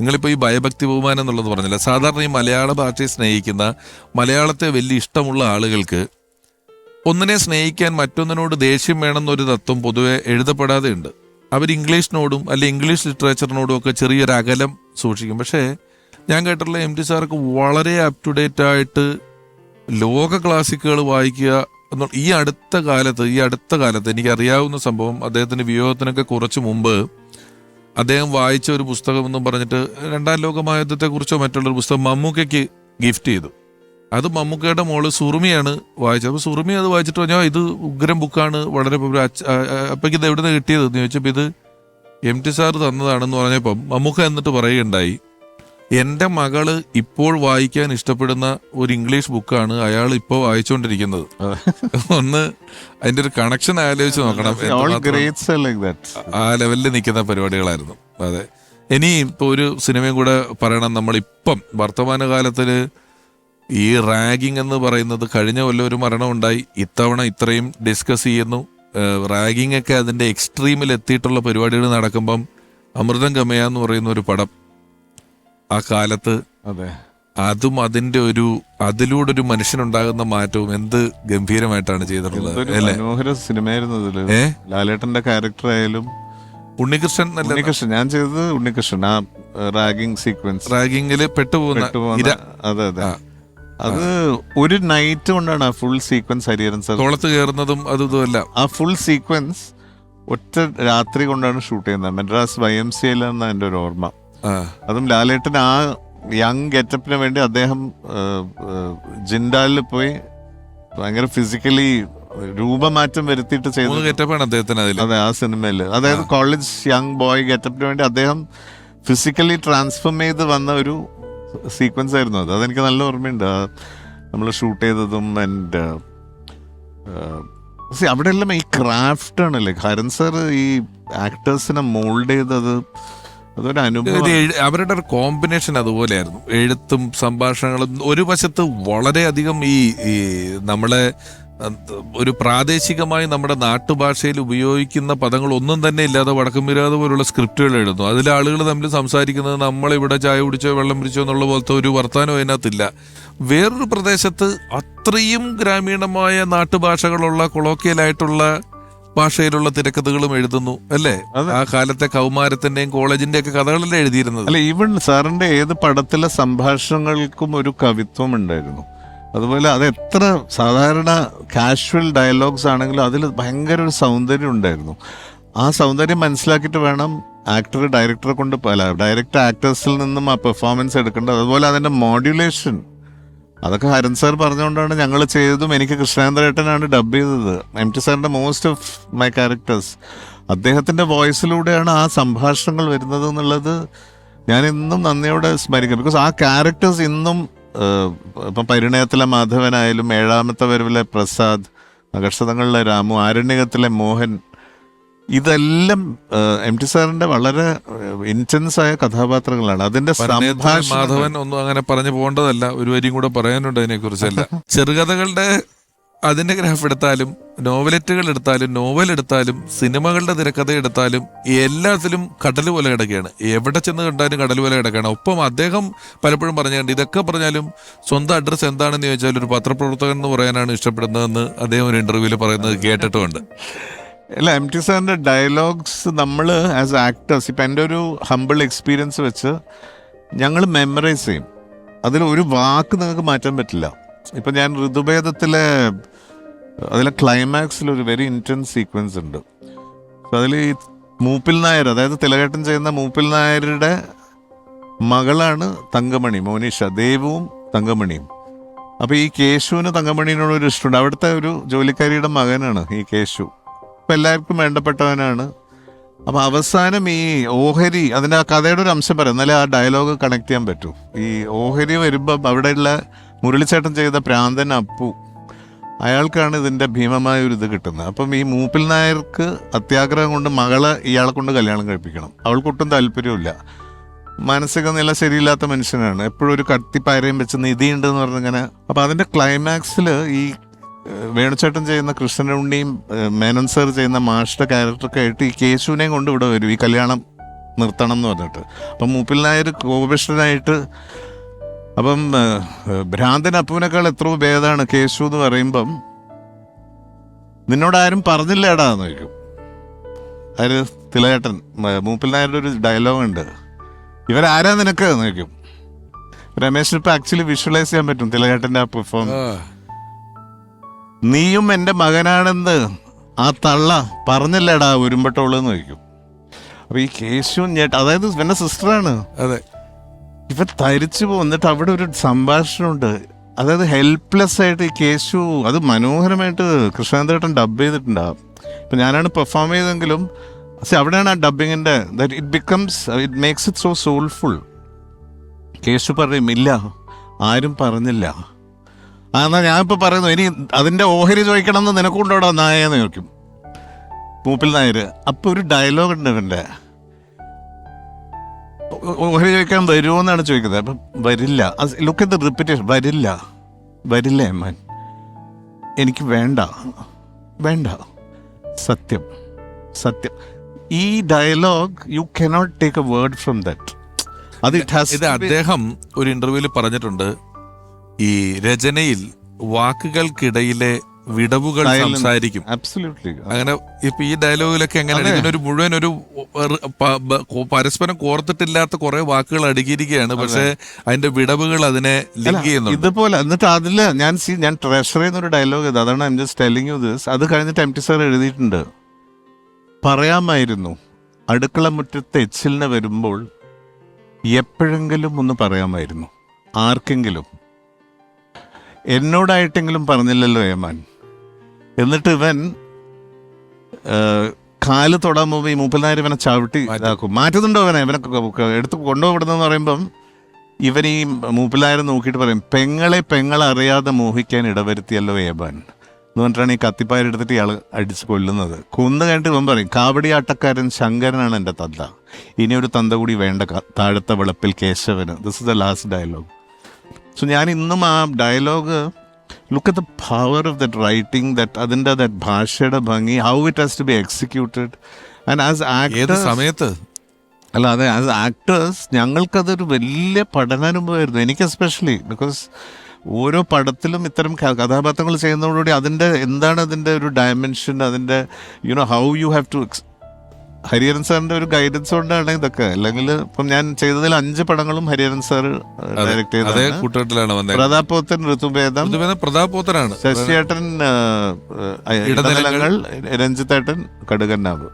നിങ്ങളിപ്പോൾ ഈ ഭയഭക്തി ബഹുമാനം എന്നുള്ളത് പറഞ്ഞില്ല? സാധാരണ ഈ മലയാള ഭാഷയെ സ്നേഹിക്കുന്ന മലയാളത്തെ വലിയ ഇഷ്ടമുള്ള ആളുകൾക്ക് ഒന്നിനെ സ്നേഹിക്കാൻ മറ്റൊന്നിനോട് ദേഷ്യം വേണമെന്നൊരു തത്വം പൊതുവെ എഴുതപ്പെടാതെ ഉണ്ട് അവർ ഇംഗ്ലീഷിനോടും അല്ലെ ഇംഗ്ലീഷ് ലിറ്ററേച്ചറിനോടും ഒക്കെ ചെറിയൊരു അകലം സൂക്ഷിക്കും. പക്ഷേ ഞാൻ കേട്ടിട്ടുള്ള എം ടി സാർക്ക് വളരെ അപ് ടു ഡേറ്റ് ആയിട്ട് ലോക ക്ലാസിക്കുകൾ വായിക്കുക എന്നുള്ള ഈ അടുത്ത കാലത്ത് ഈ അടുത്ത കാലത്ത് എനിക്കറിയാവുന്ന സംഭവം അദ്ദേഹത്തിന്റെ വിയോഗത്തിനൊക്കെ കുറച്ച് മുമ്പ് അദ്ദേഹം വായിച്ച ഒരു പുസ്തകം എന്നും പറഞ്ഞിട്ട് രണ്ടാം ലോക മഹായുദ്ധത്തെ കുറിച്ചോ മറ്റുള്ളൊരു പുസ്തകം മമ്മൂക്കയ്ക്ക് ഗിഫ്റ്റ് ചെയ്തു. അത് മമ്മൂക്കയുടെ മോൾ സുറുമിയാണ് വായിച്ചത്. അപ്പൊ സുറുമി അത് വായിച്ചിട്ട് പറഞ്ഞാൽ ഇത് ഉഗ്രം ബുക്കാണ് വളരെ അപ്പയ്ക്ക് ഇത് എവിടെ നിന്ന് കിട്ടിയത്? എന്ന് ചോദിച്ചപ്പോൾ ഇത് എം ടി സാർ തന്നതാണെന്ന് പറഞ്ഞപ്പം മമ്മൂക്ക എന്നിട്ട് പറയുകയുണ്ടായി എന്റെ മകൾ ഇപ്പോൾ വായിക്കാൻ ഇഷ്ടപ്പെടുന്ന ഒരു ഇംഗ്ലീഷ് ബുക്കാണ് അയാൾ ഇപ്പോൾ വായിച്ചുകൊണ്ടിരിക്കുന്നത് ഒന്ന് അതിന്റെ ഒരു കണക്ഷൻ ആലോചിച്ച് നോക്കണം. ആ ലെവലിൽ നിൽക്കുന്ന പരിപാടികളായിരുന്നു. അതെ. ഇനി ഇപ്പോൾ ഒരു സിനിമയും കൂടെ പറയണം. നമ്മളിപ്പം വർത്തമാനകാലത്തിൽ ഈ റാഗിങ് എന്ന് പറയുന്നത് കഴിഞ്ഞ കൊല്ലം ഒരു മരണം ഉണ്ടായി. ഇത്തവണ ഇത്രയും ഡിസ്കസ് ചെയ്യുന്നു. റാഗിങ് ഒക്കെ അതിന്റെ എക്സ്ട്രീമിൽ എത്തിയിട്ടുള്ള പരിപാടികൾ നടക്കുമ്പം അമൃതം ഗമയ എന്ന് പറയുന്ന ഒരു പടം ആ കാലത്ത് അതെ. അതും അതിന്റെ ഒരു അതിലൂടെ ഒരു മനുഷ്യനുണ്ടാകുന്ന മാറ്റവും എന്ത് ഗംഭീരമായിട്ടാണ് ചെയ്തിട്ടുള്ളത് അല്ലേ? മനോഹര സിനിമയായിരുന്നു അതിൽ ലാലേട്ടന്റെ ക്യാരക്ടർ ആയാലും ഉണ്ണികൃഷ്ണൻ ഉണ്ണികൃഷ്ണൻ. ഞാൻ ചെയ്തത് ഉണ്ണികൃഷ്ണൻ. ആ റാഗിംഗ് സീക്വൻസ് റാഗിംഗിൽ പെട്ടുപോകുന്ന അതെ അതെ. അത് ഒരു നൈറ്റ് കൊണ്ടാണ് ആ ഫുൾ സീക്വൻസ് ഹരിഹരൻ സാർ കുളത്ത് കയറുന്നതും അതും ആ ഫുൾ സീക്വൻസ് ഒറ്റ രാത്രി കൊണ്ടാണ് ഷൂട്ട് ചെയ്യുന്നത്. മദ്രാസ് വൈ എം സി എന്നാണ് എന്റെ ഒരു ഓർമ്മ. അതും ലാലേട്ടൻ ആ യങ് ഗെറ്റപ്പിന് വേണ്ടി അദ്ദേഹം ജിൻഡാലിൽ പോയി ഭയങ്കര ഫിസിക്കലി രൂപമാറ്റം വരുത്തിയിട്ട് ചെയ്തു. ഗെറ്റപ്പാണ് അദ്ദേഹത്തിന് അതിൽ അതെ ആ സിനിമയിൽ അതായത് കോളേജ് യങ് ബോയ് ഗെറ്റപ്പിന് വേണ്ടി അദ്ദേഹം ഫിസിക്കലി ട്രാൻസ്ഫോം ചെയ്ത് വന്ന ഒരു സീക്വൻസ് ആയിരുന്നു അത്. അതെനിക്ക് നല്ല ഓർമ്മയുണ്ട്. നമ്മൾ ഷൂട്ട് ചെയ്തതും ആൻഡ് അവിടെ എല്ലാം ഈ ക്രാഫ്റ്റ് ആണല്ലേ? ഹരൻ സാർ ഈ ആക്ടേഴ്സിനെ മോൾഡ് ചെയ്തത് അവരുടെ ഒരു കോമ്പിനേഷൻ അതുപോലെയായിരുന്നു. എഴുത്തും സംഭാഷണങ്ങളും ഒരു വശത്ത് വളരെയധികം ഈ ഈ നമ്മളെ ഒരു പ്രാദേശികമായി നമ്മുടെ നാട്ടുഭാഷയിൽ ഉപയോഗിക്കുന്ന പദങ്ങൾ ഒന്നും തന്നെ ഇല്ലാതെ വടക്കുംവിരാത പോലുള്ള സ്ക്രിപ്റ്റുകൾ എഴുതുന്നു. അതിൽ ആളുകൾ തമ്മിൽ സംസാരിക്കുന്നത് നമ്മളിവിടെ ചായ കുടിച്ചോ വെള്ളം പിടിച്ചോ എന്നുള്ള പോലത്തെ ഒരു വർത്തമാനം അതിനകത്തില്ല. വേറൊരു പ്രദേശത്ത് അത്രയും ഗ്രാമീണമായ നാട്ടുഭാഷകളുള്ള കൊളോക്കിയലായിട്ടുള്ള ഭാഷയിലുള്ള തിരക്കഥകളും എഴുതുന്നു അല്ലേ? ആ കാലത്തെ കൗമാരത്തിന്റെയും കോളേജിന്റെ ഒക്കെ കഥകളല്ലേ എഴുതിയിരുന്നത്? അല്ല ഈവൻ സാറിന്റെ ഏത് പടത്തിലെ സംഭാഷണങ്ങൾക്കും ഒരു കവിത്വം ഉണ്ടായിരുന്നു. അതുപോലെ അത് എത്ര സാധാരണ കാഷ്വൽ ഡയലോഗ്സ് ആണെങ്കിലും അതിൽ ഭയങ്കര ഒരു സൗന്ദര്യം ഉണ്ടായിരുന്നു. ആ സൗന്ദര്യം മനസ്സിലാക്കിയിട്ട് വേണം ആക്ടർ ഡയറക്ടറെ കൊണ്ട് അല്ല ഡയറക്ടർ ആക്ടേഴ്സിൽ നിന്നും ആ പെർഫോമൻസ് എടുക്കേണ്ടത്. അതുപോലെ അതിന്റെ മോഡ്യുലേഷൻ അതൊക്കെ ഹരൻ സാർ പറഞ്ഞുകൊണ്ടാണ് ഞങ്ങൾ ചെയ്തതും എനിക്ക് കൃഷ്ണേന്ദ്രേട്ടനാണ് ഡബ് ചെയ്തത്. എം ടി സാറിന്റെ മോസ്റ്റ് ഓഫ് മൈ ക്യാരക്ടേഴ്സ് അദ്ദേഹത്തിന്റെ വോയിസിലൂടെയാണ് ആ സംഭാഷണങ്ങൾ വരുന്നത് എന്നുള്ളത് ഞാൻ ഇന്നും നന്ദിയോടെ സ്മരിക്കും ബിക്കോസ് ആ ക്യാരക്ടേഴ്സ് ഇന്നും ഇപ്പം പരിണയത്തിലെ മാധവനായാലും ഏഴാമത്തെ വരവിലെ പ്രസാദ് അകർഷതങ്ങളിലെ രാമു ആരണ്യകത്തിലെ മോഹൻ ഇതെല്ലാം എം ടി സാറിന്റെ വളരെ ഇന്റൻസ് ആയ കഥാപാത്രങ്ങളാണ്. അതിന്റെ മാധവൻ ഒന്നും അങ്ങനെ പറഞ്ഞു പോകേണ്ടതല്ല. ഒരു വരിയും കൂടെ പറയാനുണ്ട് അതിനെ കുറിച്ചല്ല ചെറുകഥകളുടെ അതിന്റെ ഗ്രാഫ് എടുത്താലും നോവലറ്റുകൾ എടുത്താലും നോവൽ എടുത്താലും സിനിമകളുടെ തിരക്കഥ എടുത്താലും എല്ലാത്തിലും കടൽ പോലെ കിടക്കുകയാണ്. എവിടെ ചെന്ന് കണ്ടാലും കടൽ പോലെ കിടക്കുകയാണ്. ഒപ്പം അദ്ദേഹം പലപ്പോഴും പറഞ്ഞുകൊണ്ട് ഇതൊക്കെ പറഞ്ഞാലും സ്വന്തം അഡ്രസ്സ് എന്താണെന്ന് ചോദിച്ചാൽ ഒരു പത്രപ്രവർത്തകൻ എന്ന് പറയാനാണ് ഇഷ്ടപ്പെടുന്നതെന്ന് അദ്ദേഹം ഒരു ഇന്റർവ്യൂവിൽ പറയുന്നത് കേട്ടിട്ടുമുണ്ട്. അല്ല എം ടി സാറിന്റെ ഡയലോഗ്സ് നമ്മൾ ആസ് ആക്ടേഴ്സ് ഇപ്പം എന്റെ ഒരു ഹമ്പിൾ എക്സ്പീരിയൻസ് വെച്ച് ഞങ്ങൾ മെമ്മറൈസ് ചെയ്യും. അതിൽ ഒരു വാക്ക് നിങ്ങൾക്ക് മാറ്റാൻ പറ്റില്ല. ഇപ്പം ഞാൻ ഋതുഭേദത്തിലെ അതിലെ ക്ലൈമാക്സിൽ ഒരു വെരി ഇന്റൻസ് സീക്വൻസ് ഉണ്ട്. അതിൽ ഈ മൂപ്പിൽ നായർ അതായത് തിലകേട്ടൻ ചെയ്യുന്ന മൂപ്പിൽ നായരുടെ മകളാണ് തങ്കമണി മോനിഷ ദേവവും തങ്കമണിയും. അപ്പോൾ ഈ കേശുവിന് തങ്കമണിയോട് ഒരു ഇഷ്ടമുണ്ട്. അവിടുത്തെ ഒരു ജോലിക്കാരിയുടെ മകനാണ് ഈ കേശു. അപ്പൊ എല്ലാവർക്കും വേണ്ടപ്പെട്ടവനാണ്. അപ്പം അവസാനം ഈ ഓഹരി അതിന്റെ ആ കഥയുടെ ഒരു അംശം പറയാം. എന്നാലേ ആ ഡയലോഗ് കണക്ട് ചെയ്യാൻ പറ്റൂ. ഈ ഓഹരി വരുമ്പം അവിടെയുള്ള മുരളിച്ചേട്ടൻ ചെയ്ത പ്രാന്തൻ അപ്പു അയാൾക്കാണ് ഇതിന്റെ ഭീമമായ ഒരു ഇത് കിട്ടുന്നത്. അപ്പം ഈ മൂപ്പിൽ നായർക്ക് അത്യാഗ്രഹം കൊണ്ട് മകളെ ഇയാളെ കൊണ്ട് കല്യാണം കഴിപ്പിക്കണം. അവൾക്കൊട്ടും താല്പര്യമില്ല മാനസിക നില ശരിയില്ലാത്ത മനുഷ്യനാണ്. എപ്പോഴും ഒരു കത്തിപ്പാരയും വെച്ച് നിധിയുണ്ട് എന്ന് പറഞ്ഞിങ്ങനെ അപ്പം അതിന്റെ ക്ലൈമാക്സിൽ ഈ വേണുചേട്ടൻ ചെയ്യുന്ന കൃഷ്ണനുണ്ണിയും മേനൻ സർ ചെയ്യുന്ന മാഷിന്റെ ക്യാരക്ടറൊക്കെ ആയിട്ട് ഈ കേശുവിനെയും കൊണ്ട് ഇവിടെ വരും ഈ കല്യാണം നിർത്തണം എന്ന് പറഞ്ഞിട്ട്. അപ്പം മൂപ്പിൽ നായർ കോപിഷ്ഠനായിട്ട് അപ്പം ഭ്രാന്തൻ അപ്പുവിനേക്കാൾ എത്ര ഭേദമാണ് കേശു എന്ന് പറയുമ്പം. നിന്നോട് ആരും പറഞ്ഞില്ലേടാ എന്ന് ചോദിക്കും. അതിൽ തിലകേട്ടൻ. മൂപ്പിൽ നായരുടെ ഒരു ഡയലോഗ് ഉണ്ട്. ഇവരാരാ നിനക്ക് എന്ന് ചോദിക്കും. രമേശിനിപ്പോൾ ആക്ച്വലി വിഷ്വലൈസ് ചെയ്യാൻ പറ്റും തിലകേട്ടന്റെ ആ പെർഫോം ആ, നീയും എന്റെ മകനാണെന്ന് ആ തള്ള പറഞ്ഞില്ലേടാ ഉരുമ്പട്ടോളെന്ന് ചോദിക്കും. അപ്പൊ ഈ കേശുവും ഞേട്ട അതായത് എന്റെ സിസ്റ്ററാണ് അതെ. ഇവ തരിച്ചു പോന്നിട്ട് അവിടെ ഒരു സംഭാഷണമുണ്ട്. അതായത് ഹെൽപ്ലെസ് ആയിട്ട് ഈ കേശു അത് മനോഹരമായിട്ട് കൃഷ്ണേന്ദ്രേട്ടൻ ഡബ് ചെയ്തിട്ടുണ്ടാവും ഇപ്പൊ ഞാനാണ് പെർഫോം ചെയ്തെങ്കിലും പക്ഷെ അവിടെയാണ് ആ ഡബിങ്ങിന്റെ it becomes it makes it so soulful Keshu പറയും ഇല്ല ആരും പറഞ്ഞില്ല. ആ എന്നാ ഞാൻ ഇപ്പൊ പറയുന്നു ഇനി അതിന്റെ ഓഹരി ചോദിക്കണം എന്ന് നിനക്കുണ്ടോടാ നായെന്ന് ചോദിക്കും. മൂപ്പിൽ നായർ അപ്പൊ ഒരു ഡയലോഗ് ഉണ്ട് ഇവന്റെ. ഓഹരി ചോദിക്കാൻ വരുമോ എന്നാണ് ചോദിക്കുന്നത്. അപ്പം വരില്ല. ലുക്ക് ദ റിപ്പീറ്റേഷൻ വരില്ല. വരില്ല എമ്മൻ. എനിക്ക് വേണ്ട. വേണ്ട. സത്യം. സത്യം. ഈ dialogue you cannot take a word from that അത് ഇറ്റ് ഹാസ് ഇത് അദ്ദേഹം ഒരു ഇന്റർവ്യൂവിൽ പറഞ്ഞിട്ടുണ്ട്. ഈ രചനയിൽ വാക്കുകൾക്കിടയിലെ വിടവുകൾ സംസാരിക്കും. അങ്ങനെ ഇപ്പൊ ഈ ഡയലോഗിലൊക്കെ എങ്ങനെയാണ്. ഇതിനൊരു മുഴുവൻ ഒരു പരസ്പരം കോർത്തിട്ടില്ലാത്ത കുറെ വാക്കുകൾ അടുക്കിയിരിക്കുകയാണ്. പക്ഷെ അതിന്റെ വിടവുകൾ അതിനെ ലിങ്ക് ചെയ്യുന്നുണ്ട്. ഇതുപോലെ എന്നിട്ട് അതിൽ ഞാൻ സി ഞാൻ ട്രഷർ എന്നൊരു ഡയലോഗ് ഇത് അതാണ് I'm just telling you this അത് കഴിഞ്ഞിട്ട് എം ടി സാർ എഴുതിയിട്ടുണ്ട്. പറയാമായിരുന്നു അടുക്കള മുറ്റത്ത് എച്ചിലിന് വരുമ്പോൾ എപ്പോഴെങ്കിലും ഒന്ന് പറയാമായിരുന്നു. ആർക്കെങ്കിലും. എന്നോടായിട്ടെങ്കിലും പറഞ്ഞില്ലല്ലോ ഏമാൻ. എന്നിട്ട് ഇവൻ കാൽ തൊടാൻ പോകുമ്പോൾ ഈ മൂപ്പനായിരം ഇവനെ ചവിട്ടി ഇതാക്കും. മാറ്റുന്നുണ്ടോ ഇവനെ? ക- എടുത്ത് കൊണ്ടുപോകപ്പെടുന്നെന്ന് പറയുമ്പം ഇവൻ ഈ മൂപ്പിലായിരം നോക്കിയിട്ട് പറയും പെങ്ങളെ പെങ്ങളറിയാതെ മോഹിക്കാൻ ഇടവരുത്തിയല്ലോ ഏബാൻ എന്ന് പറഞ്ഞിട്ടാണ് ഈ കത്തിപ്പായ എടുത്തിട്ട് ഇയാൾ അടിച്ച് കൊല്ലുന്നത്. കൊന്നു കഴിഞ്ഞിട്ട് ഇവൻ പറയും കാവടിയാട്ടക്കാരൻ ശങ്കരനാണ് എന്റെ തന്ത. ഇനി ഒരു തന്ത കൂടി വേണ്ട താഴത്തെ വെളുപ്പിൽ കേശവന്. This is the last dialogue so ഞാൻ ഇന്നും ആ dialogue look at the power of that writing that അതിന്റെ ദറ്റ് ഭാഷയുടെ ഭംഗി how it has to be executed and as actor സമയത്ത്? അല്ല അതെ ആസ് ആക്ടേഴ്സ് ഞങ്ങൾക്കതൊരു വലിയ പഠനാനുഭവമായിരുന്നു. എനിക്ക് എസ്പെഷ്യലി ബിക്കോസ് ഓരോ പടത്തിലും ഇത്തരം കഥാപാത്രങ്ങൾ ചെയ്യുന്നതോടുകൂടി അതിന്റെ എന്താണ് അതിന്റെ ഒരു ഡയമെൻഷൻ അതിന്റെ you know how you have to Hariharan സാറിന്റെ ഒരു ഗൈഡൻസ് കൊണ്ടാണ് ഇതൊക്കെ. അല്ലെങ്കിൽ ഇപ്പം ഞാൻ ചെയ്തതിൽ അഞ്ച് പടങ്ങളും ഹരിഹരൻ സാർ ഡയറക്ട് അതേ ചെയ്തതാണ്. കൂട്ടുകെട്ടിലാണ് വന്നത് പ്രതാപോത്തൻ ഋതുഭേദം പ്രതാപോത്തനാണ് ശശിയേട്ടൻ ഇടനിലങ്ങൾ രഞ്ജിത്തേട്ടൻ കടുകന്നാവ്